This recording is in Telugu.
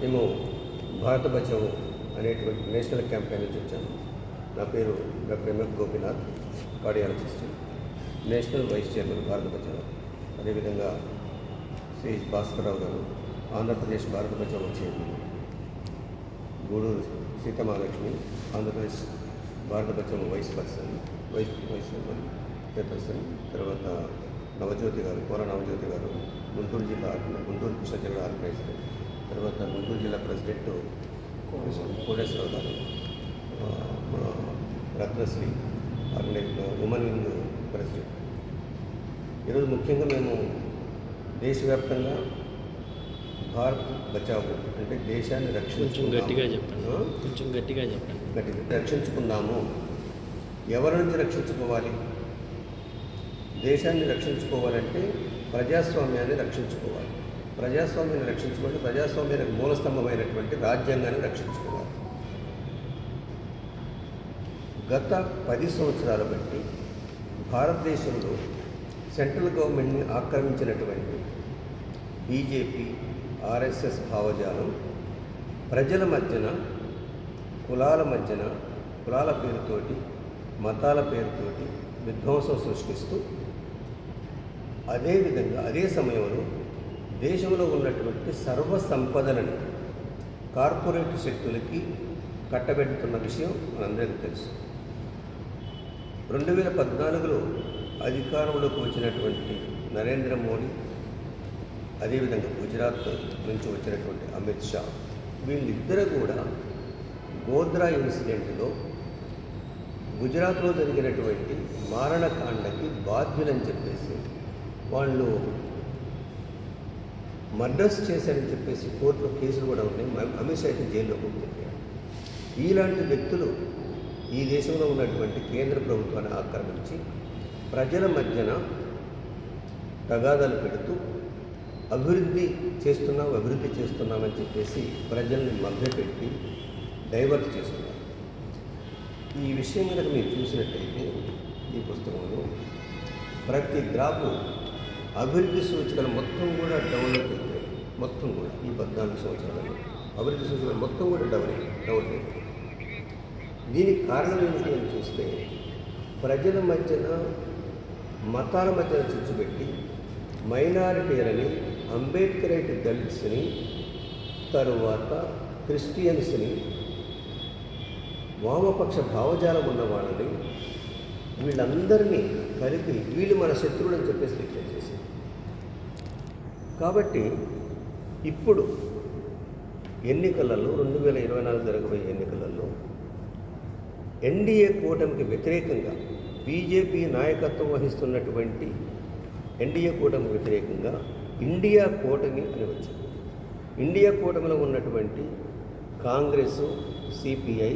మేము భారత బచావో అనేటువంటి నేషనల్ క్యాంపెయిన్ నుంచి వచ్చాము. నా పేరు doctor MF Gopinath cardiologist national vice chairman Bharat Bachao అదేవిధంగా Shri Bhaskara Rao garu Andhra Pradesh Bharat Bachao chairman. Gudur Seetha Mahalakshmi Andhra Pradesh Bharat Bachao vice person vice vice chairman chairperson తర్వాత నవజ్యోతి గారు కోర నవజ్యోతి గారు గుంటూరు జిల్లా గుంటూరు కృష్ణా జిల్లా ఆర్గనైజర్. తర్వాత గుంటూరు జిల్లా ప్రెసిడెంట్ కోటేశ్వరరావు గారు మన Ratnasri organize women wing president. ఈరోజు ముఖ్యంగా మేము దేశవ్యాప్తంగా భారత్ బచావో అంటే దేశాన్ని రక్షించు గట్టిగా చెప్పండి. కొంచెం గట్టిగా చెప్పండి. గట్టిగా రక్షించుకుందాము. ఎవరి నుంచి రక్షించుకోవాలి? దేశాన్ని రక్షించుకోవాలంటే ప్రజాస్వామ్యాన్ని రక్షించుకోవాలి. ప్రజాస్వామ్యాన్ని రక్షించుకుంటే ప్రజాస్వామ్యానికి మూలస్తంభమైనటువంటి రాజ్యాంగాన్ని రక్షించుకోవాలి. గత పది సంవత్సరాల బట్టి భారతదేశంలో సెంట్రల్ గవర్నమెంట్ని ఆక్రమించినటువంటి బీజేపీ ఆర్ఎస్ఎస్ భావజాలం ప్రజల మధ్యన కులాల మధ్యన కులాల పేరుతోటి మతాల పేరుతోటి విధ్వంసం సృష్టిస్తూ అదేవిధంగా అదే సమయంలో దేశంలో ఉన్నటువంటి సర్వ సంపదలను కార్పొరేట్ శక్తులకి కట్టబెడుతున్న విషయం మనందరికీ తెలుసు. రెండు వేల పద్నాలుగులో అధికారంలోకి వచ్చినటువంటి నరేంద్ర మోడీ అదేవిధంగా గుజరాత్ నుంచి వచ్చినటువంటి అమిత్ షా వీళ్ళిద్దరూ కూడా గోద్రా ఇన్సిడెంట్లో గుజరాత్లో జరిగినటువంటి మారణకాండకి బాధ్యులని చెప్పేసి వాళ్ళు మర్డర్స్ చేశారని చెప్పేసి కోర్టులో కేసులు కూడా ఉన్నాయి. అమిత్ షా అయితే జైల్లో కూర్చుంటారు ఇలాంటి వ్యక్తులు ఈ దేశంలో ఉన్నటువంటి కేంద్ర ప్రభుత్వాన్ని ఆక్రమించి ప్రజల మధ్యన తగాదాలు పెడుతూ అభివృద్ధి చేస్తున్నాం అభివృద్ధి చేస్తున్నామని చెప్పేసి ప్రజల్ని మభ్యపెట్టి డైవర్ట్ చేస్తున్నారు. ఈ విషయం కనుక మీరు చూసినట్టయితే ఈ పుస్తకంలో ప్రతి గ్రాఫ్ అభివృద్ధి సూచికలు మొత్తం కూడా డౌన్లోకి మొత్తం కూడా ఈ పద్నాలుగు సంవత్సరాలు అభివృద్ధి సూచికలు మొత్తం కూడా డౌన్ డౌన్ దీనికి కారణం ఏంటి అని చూస్తే ప్రజల మధ్యన మతాల మధ్యన చిచ్చుపెట్టి మైనారిటీలని అంబేద్కరైట్ దళిత్స్ని తరువాత క్రిస్టియన్స్ని వామపక్ష భావజాలం ఉన్న వాళ్ళని వీళ్ళందరినీ కలిపి వీళ్ళు మన శత్రువులని చెప్పేసి డిక్లేర్ చేసింది కాబట్టి ఇప్పుడు ఎన్నికలలో రెండు వేల ఇరవై నాలుగు జరగబోయే ఎన్నికలలో ఎన్డీఏ కూటమికి వ్యతిరేకంగా బీజేపీ నాయకత్వం వహిస్తున్నటువంటి ఎన్డీఏ కూటమికి వ్యతిరేకంగా ఇండియా కూటమి అని వచ్చింది. ఇండియా కూటమిలో ఉన్నటువంటి కాంగ్రెస్ సిపిఐ